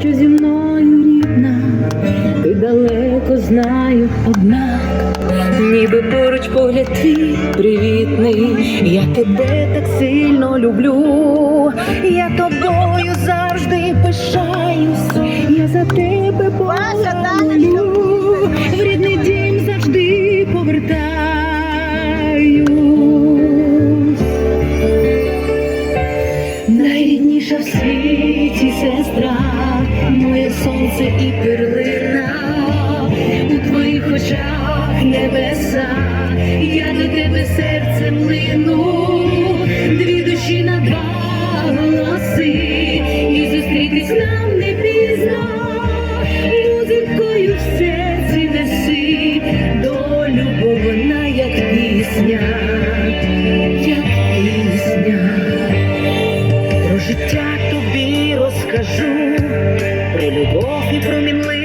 що зі мною рідна, ти далеко знаю, однак, ніби поруч погляд твій привітний, я тебе так сильно люблю, я тобою завжди пишаюсь, я за тебе молю, в рідний дім завжди повертаюсь. Найрідніша в світі сестра, сонце і перлина, у твоїх очах небеса, я до тебе серцем лину, дві душі на два голоси, і зустрітись нам не пізно, музикою в серці неси, долю, бо вона як пісня, як пісня. Про життя тобі розкажу, про любов і про мінливість.